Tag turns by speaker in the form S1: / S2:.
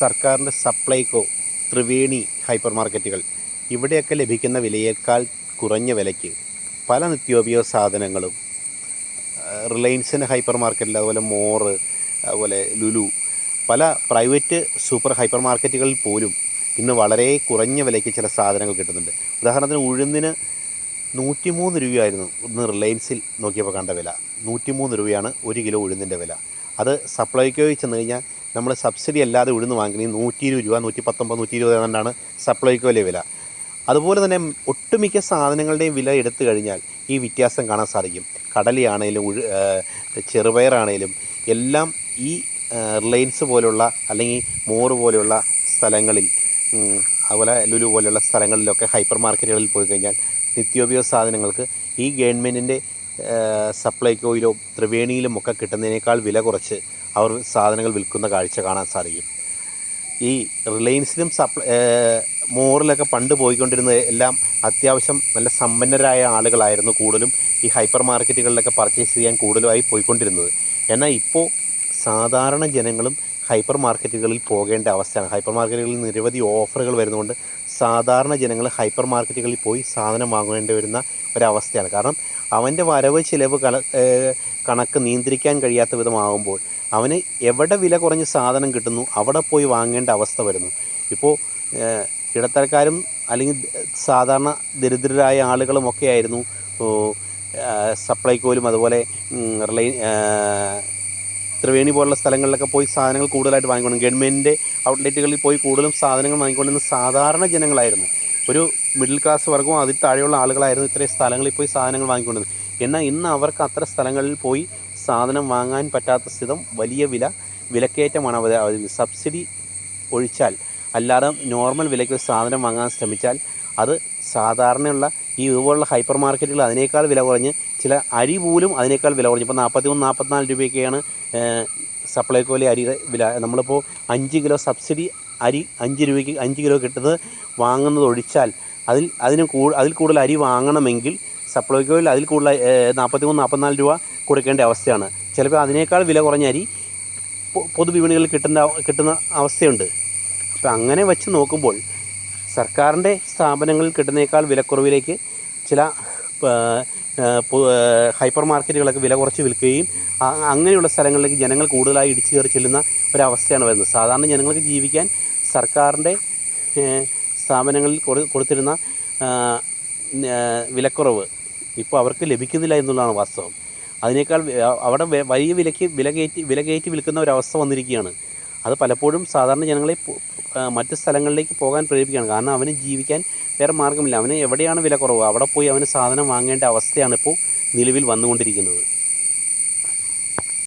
S1: സർക്കാരിന്റെ സപ്ലൈകോ ത്രിവേണി ഹൈപ്പർ മാർക്കറ്റുകൾ ഇവിടെയൊക്കെ ലഭിക്കുന്ന വിലയേക്കാൾ കുറഞ്ഞ വിലയ്ക്ക് പല നിത്യോപയോഗ സാധനങ്ങളും റിലയൻസിന്റെ ഹൈപ്പർ മാർക്കറ്റിൽ അതുപോലെ മോറ് അതുപോലെ ലുലു പല പ്രൈവറ്റ് സൂപ്പർ ഹൈപ്പർ മാർക്കറ്റുകളിൽ പോലും ഇന്ന് വളരെ കുറഞ്ഞ വിലയ്ക്ക് ചില സാധനങ്ങൾ കിട്ടുന്നുണ്ട്. ഉദാഹരണത്തിന് ഉഴുന്നിന് നൂറ്റിമൂന്ന് രൂപയായിരുന്നു ഇന്ന് റിലയൻസിൽ നോക്കിയപ്പോൾ കണ്ട വില. നൂറ്റിമൂന്ന് രൂപയാണ് ഒരു കിലോ ഉഴുന്നിന്റെ വില. അത് സപ്ലൈക്കോയിൽ ചെന്ന് കഴിഞ്ഞാൽ നമ്മൾ സബ്സിഡി അല്ലാതെ ഉഴുന്ന് വാങ്ങുന്നത് നൂറ്റി ഇരുപത് രൂപ നൂറ്റി പത്തൊമ്പത് നൂറ്റി ഇരുപത് എന്നാണ് സപ്ലൈക്കോയിലെ വില. അതുപോലെ തന്നെ ഒട്ടുമിക്ക സാധനങ്ങളുടെയും വില എടുത്തു കഴിഞ്ഞാൽ ഈ വ്യത്യാസം കാണാൻ സാധിക്കും. കടലയാണേലും ഉഴു ചെറുപയറാണേലും എല്ലാം ഈ റിലയൻസ് പോലുള്ള അല്ലെങ്കിൽ മോറ് പോലെയുള്ള സ്ഥലങ്ങളിൽ അതുപോലെ ലുലു പോലെയുള്ള സ്ഥലങ്ങളിലൊക്കെ ഹൈപ്പർ മാർക്കറ്റുകളിൽ പോയി കഴിഞ്ഞാൽ നിത്യോപയോഗ സാധനങ്ങൾക്ക് ഈ ഗവൺമെന്റിന്റെ സപ്ലൈകോയിലോ ത്രിവേണിയിലും ഒക്കെ കിട്ടുന്നതിനേക്കാൾ വില കുറച്ച് അവർ സാധനങ്ങൾ വിൽക്കുന്ന കാഴ്ച കാണാൻ സാധിക്കും. ഈ റിലയൻസിലും സപ്ലൈ മോറിലൊക്കെ പണ്ട് പോയിക്കൊണ്ടിരുന്ന എല്ലാം അത്യാവശ്യം നല്ല സമ്പന്നരായ ആളുകളായിരുന്നു കൂടുതലും ഈ ഹൈപ്പർ മാർക്കറ്റുകളിലൊക്കെ പർച്ചേസ് ചെയ്യാൻ കൂടുതലായി പോയിക്കൊണ്ടിരുന്നത്. എന്നാൽ ഇപ്പോൾ സാധാരണ ജനങ്ങളും ഹൈപ്പർ മാർക്കറ്റുകളിൽ പോകേണ്ട അവസ്ഥയാണ്. ഹൈപ്പർ മാർക്കറ്റുകളിൽ നിരവധി ഓഫറുകൾ വരുന്നതുകൊണ്ട് സാധാരണ ജനങ്ങൾ ഹൈപ്പർ മാർക്കറ്റുകളിൽ പോയി സാധനം വാങ്ങേണ്ടി വരുന്ന ഒരവസ്ഥയാണ്. കാരണം അവന്റെ വരവ് ചിലവ് കണ കണക്ക് നിയന്ത്രിക്കാൻ കഴിയാത്ത വിധമാകുമ്പോൾ അവന് എവിടെ വില കുറഞ്ഞ് സാധനം കിട്ടുന്നു അവിടെ പോയി വാങ്ങേണ്ട അവസ്ഥ വരുന്നു. ഇപ്പോൾ ഇടത്തരക്കാരും അല്ലെങ്കിൽ സാധാരണ ദരിദ്രരായ ആളുകളുമൊക്കെ ആയിരുന്നു. സപ്ലൈകോയിലും അതുപോലെ റിലൈ ത്രിവേണി പോലുള്ള സ്ഥലങ്ങളിലൊക്കെ പോയി സാധനങ്ങൾ കൂടുതലായിട്ട് വാങ്ങിക്കൊണ്ടു ഗവൺമെന്റിന്റെ ഔട്ട്ലെറ്റുകളിൽ പോയി കൂടുതലും സാധനങ്ങൾ വാങ്ങിക്കൊണ്ടിരുന്ന സാധാരണ ജനങ്ങളായിരുന്നു. ഒരു മിഡിൽ ക്ലാസ് വർഗവും അതിൽ താഴെയുള്ള ആളുകളായിരുന്നു ഇത്രയും സ്ഥലങ്ങളിൽ പോയി സാധനങ്ങൾ വാങ്ങിക്കൊണ്ടിരുന്നത്. എന്നാൽ ഇന്ന് അവർക്ക് അത്ര സ്ഥലങ്ങളിൽ പോയി സാധനം വാങ്ങാൻ പറ്റാത്ത സ്ഥിതം വലിയ വില വിലക്കയറ്റമാണ് അവർ സബ്സിഡി ഒഴിച്ചാൽ. അല്ലാതെ നോർമൽ വിലയ്ക്ക് സാധനം വാങ്ങാൻ ശ്രമിച്ചാൽ അത് സാധാരണയുള്ള ഈ ഇതുപോലുള്ള ഹൈപ്പർ മാർക്കറ്റുകൾ അതിനേക്കാൾ വില കുറഞ്ഞ് ചില അരി പോലും അതിനേക്കാൾ വില കുറഞ്ഞ്. ഇപ്പോൾ നാൽപ്പത്തി മൂന്ന് നാൽപ്പത്തിനാല് രൂപയൊക്കെയാണ് സപ്ലൈകോയിലെ അരി വില. നമ്മളിപ്പോൾ അഞ്ച് കിലോ സബ്സിഡി അരി അഞ്ച് രൂപയ്ക്ക് അഞ്ച് കിലോ കിട്ടുന്നത് വാങ്ങുന്നത് ഒഴിച്ചാൽ അതിൽ അതിന് കൂ അതിൽ കൂടുതൽ അരി വാങ്ങണമെങ്കിൽ സപ്ലൈകോയിൽ അതിൽ കൂടുതൽ നാൽപ്പത്തി മൂന്ന് നാൽപ്പത്തിനാല് രൂപ കൊടുക്കേണ്ട അവസ്ഥയാണ്. ചിലപ്പോൾ അതിനേക്കാൾ വില കുറഞ്ഞ അരി പൊതുവിപണികളിൽ കിട്ടുന്ന കിട്ടുന്ന അവസ്ഥയുണ്ട്. അപ്പോൾ അങ്ങനെ വെച്ച് നോക്കുമ്പോൾ സർക്കാരിന്റെ സ്ഥാപനങ്ങളിൽ കിട്ടുന്നേക്കാൾ വിലക്കുറവിലേക്ക് ചില ഹൈപ്പർ മാർക്കറ്റുകളൊക്കെ വില കുറച്ച് വിൽക്കുകയും അങ്ങനെയുള്ള സ്ഥലങ്ങളിലേക്ക് ജനങ്ങൾ കൂടുതലായി ഇടിച്ചു കയറി ചെല്ലുന്ന ഒരവസ്ഥയാണ് വരുന്നത്. സാധാരണ ജനങ്ങൾക്ക് ജീവിക്കാൻ സർക്കാരിന്റെ സ്ഥാപനങ്ങളിൽ കൊടുത്തിരുന്ന വിലക്കുറവ് ഇപ്പോൾ അവർക്ക് ലഭിക്കുന്നില്ല എന്നുള്ളതാണ് വാസ്തവം. അതിനേക്കാൾ അവിടെ വലിയ വിലയ്ക്ക് വില കയറ്റി വില കയറ്റി വിൽക്കുന്ന ഒരവസ്ഥ വന്നിരിക്കുകയാണ്. അത് പലപ്പോഴും സാധാരണ ജനങ്ങളെ മറ്റ് സ്ഥലങ്ങളിലേക്ക് പോകാൻ പ്രേരിപ്പിക്കുകയാണ്. കാരണം അവന് ജീവിക്കാൻ വേറെ മാർഗമില്ല അവന് എവിടെയാണ് വില കുറവ്? അവിടെ പോയി അവന് സാധനം വാങ്ങേണ്ട അവസ്ഥയാണ് ഇപ്പോൾ നിലവിൽ വന്നുകൊണ്ടിരിക്കുന്നത്.